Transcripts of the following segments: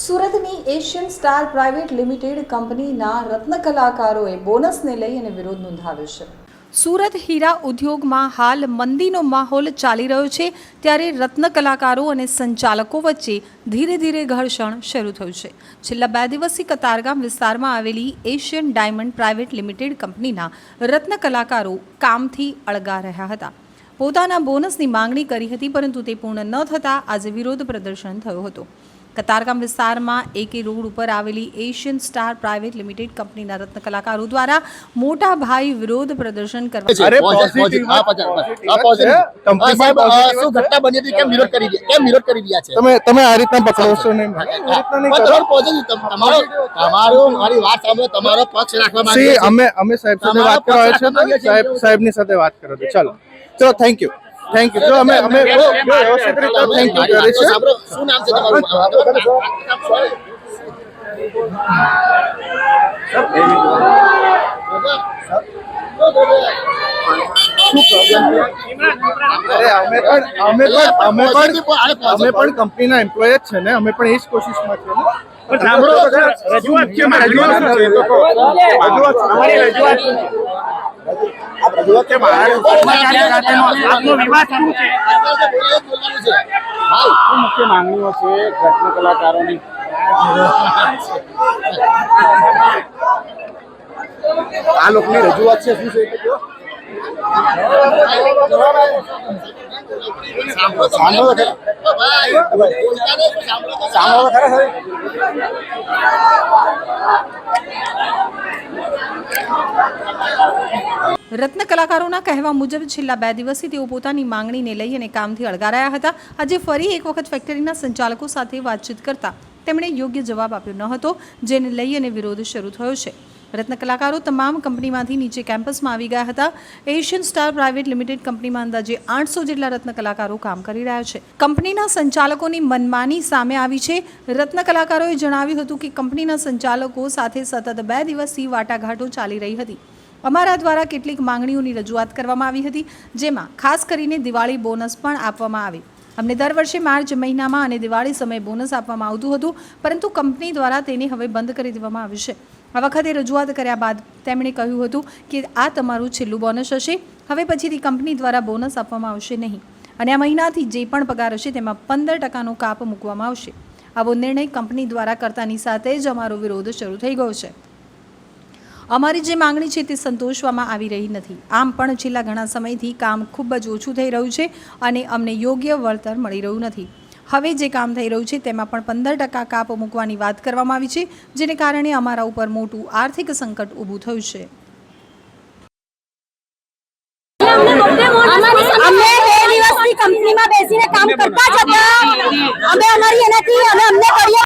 સુરતની Asian star private limited કંપનીના રત્ન કલાકારોએ બોનસને લઈ અને વિરોધ નોંધાવ્યો છે. સુરત હીરા ઉદ્યોગમાં હાલ મંદીનો માહોલ ચાલી રહ્યો છે, ત્યારે રત્ન કલાકારો અને સંચાલકો વચ્ચે ધીરે ધીરે ઘર્ષણ શરૂ થયું છે. છેલ્લા બે દિવસથી કતારગામ વિસ્તારમાં આવેલી એશિયન ડાયમંડ પ્રાઇવેટ લિમિટેડ કંપનીના રત્ન કલાકારો કામથી અળગા રહ્યા હતા. પોતાના બોનસની માંગણી કરી હતી, પરંતુ તે પૂર્ણ ન થતાં આજે વિરોધ પ્રદર્શન થયો હતો. કતારગામ વિસ્તારમાં એકે રોડ ઉપર આવેલી એશિયન સ્ટાર પ્રાઇવેટ લિમિટેડ કંપનીના રત્ન કલાકારો દ્વારા મોટા ભાઈ વિરોધ પ્રદર્શન કરવા સાહેબ, સાથે વાત કરો છો. ચાલો. ચલો થેન્ક યુ થેન્ક યુ જો અમે અમે બહુ વ્યવસ્થિત રીતે થેન્ક યુ કરે સાંભળો. શું નામ છે તમારું? અરે અમે પણ અમે પણ અમે પણ અમે પણ કંપનીના એમ્પ્લોય જ છે ને અમે પણ એ જ કોશિશમાં છે ને. રજૂઆત છે, રજૂઆત રજૂઆત કે આપનો વિવાદ શું છે? શું મુખ્ય માંગણીઓ છે રત્ન કલાકારોની? આ લોકોની રજૂઆત છે શું છે કહો. સાંભળો ખરા. રત્ન કલાકારોના કહેવા મુજબ છેલ્લા બે દિવસથી તેઓ પોતાની માંગણીને લઈ અને કામથી અળગારાયા હતા. આજે ફરી એક વખત ફેક્ટરીના સંચાલકો સાથે વાતચીત કરતા તેમણે યોગ્ય જવાબ આપ્યો ન હતો, જેને લઈ અને વિરોધ શરૂ થયો છે. રત્ન કલાકારો તમામ કંપનીમાંથી નીચે કેમ્પસમાં આવી ગયા હતા. એશિયન સ્ટાર પ્રાઇવેટ લિમિટેડ કંપનીમાં અંદાજે આઠસો જેટલા રત્ન કલાકારો કામ કરી રહ્યા છે. કંપનીના સંચાલકોની મનમાની સામે આવી છે. રત્ન કલાકારોએ જણાવ્યું હતું કે કંપનીના સંચાલકો સાથે સતત બે દિવસથી વાટાઘાટો ચાલી રહી હતી. અમારા દ્વારા કેટલીક માંગણીઓની રજૂઆત કરવામાં આવી હતી, જેમાં ખાસ કરીને દિવાળી બોનસ પણ આપવામાં આવે. અમને દર વર્ષે માર્ચ મહિનામાં અને દિવાળી સમયે બોનસ આપવામાં આવતું હતું, પરંતુ કંપની દ્વારા તેને હવે બંધ કરી દેવામાં આવ્યું છે. આ વખતે રજૂઆત કર્યા બાદ તેમણે કહ્યું હતું કે આ તમારું છેલ્લું બોનસ હશે, હવે પછીથી કંપની દ્વારા બોનસ આપવામાં આવશે નહીં. અને આ મહિનાથી જે પણ પગાર હશે તેમાં પંદર ટકાનો કાપ મૂકવામાં આવશે. આવો નિર્ણય કંપની દ્વારા કરતાની સાથે જ અમારો વિરોધ શરૂ થઈ ગયો છે. અમારી જે માંગણી છે તે સંતોષવામાં આવી રહી નથી. આમ પણ છેલ્લા ઘણા સમયથી કામ ખૂબ જ ઓછું થઈ રહ્યું છે અને અમને યોગ્ય વળતર મળી રહ્યું નથી. હવે જે કામ થઈ રહ્યું છે તેમાં પણ પંદર ટકા કાપ મૂકવાની વાત કરવામાં આવી છે જેને કારણે અમારા ઉપર મોટું આર્થિક સંકટ ઊભું થયું છે. અમે કંપનીમાં બેસીને કામ કરતા જ અમે અમારી એનાથી અમે અમને કરીએ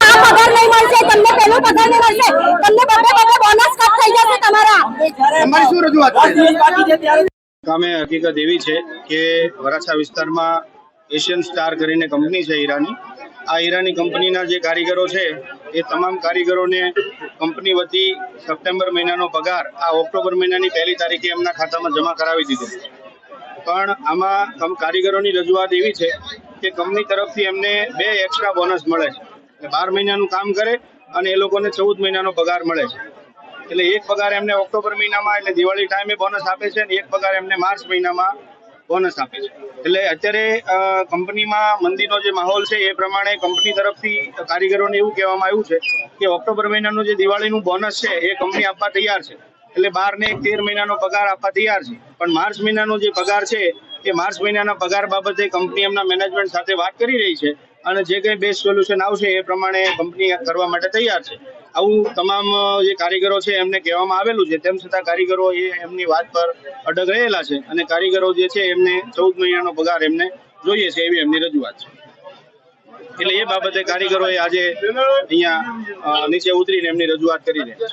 આ પગાર નહીં મળશે તમને પેલો પગાર નહીં મળશે તમને બધે બધે બોનસ કટ થઈ જશે તમારા તમારી શું રજૂઆત છે કામે હકીકત એવી છે કે વરાછા વિસ્તારમાં એશિયન સ્ટાર કરીને કંપની છે હીરાની આ હીરાની કંપનીના જે કારીગરો છે એ તમામ કારીગરોને કંપની વતી સપ્ટેમ્બર મહિનાનો પગાર આ ઓક્ટોબર મહિનાની પહેલી તારીખે એમના ખાતામાં જમા કરાવી દીધો. પણ આમાં કારીગરોની રજૂઆત એવી છે કે કંપની તરફથી એમને બે એક્સ્ટ્રા બોનસ મળે છે. બાર મહિનાનું કામ કરે અને એ લોકોને ચૌદ મહિનાનો પગાર મળે છે. એટલે એક પગાર એમને ઓક્ટોબર મહિનામાં, એટલે દિવાળી ટાઈમે બોનસ આપે છે અને એક પગાર એમને માર્ચ મહિનામાં બોનસ આપે છે. એટલે અત્યારે કંપનીમાં મંદીનો જે માહોલ છે એ પ્રમાણે કંપની તરફથી કારીગરોને એવું કહેવામાં આવ્યું છે કે ઓક્ટોબર મહિનાનું જે દિવાળીનું બોનસ છે એ કંપની આપવા તૈયાર છે. એટલે બાર ને તેર મહિનાનો પગાર આપવા તૈયાર છે. પણ માર્ચ મહિનાનો જે પગાર છે એ માર્ચ મહિનાના પગાર બાબતે કંપની એમના મેનેજમેન્ટ સાથે વાત કરી રહી છે અને જે કંઈ બેસ્ટ સોલ્યુશન આવશે એ પ્રમાણે કંપની કરવા માટે તૈયાર છે. આવું તમામ જે કારીગરો છે એમને કહેવામાં આવેલું છે, તેમ છતાં કારીગરો એ એમની વાત પર અડગ રહેલા છે અને કારીગરો જે છે એમને ચૌદ મહિનાનો પગાર એમને જોઈએ છે એવી એમની રજૂઆત છે. એટલે એ બાબતે કારીગરોએ આજે અહીંયા નીચે ઉતરીને એમની રજૂઆત કરી છે.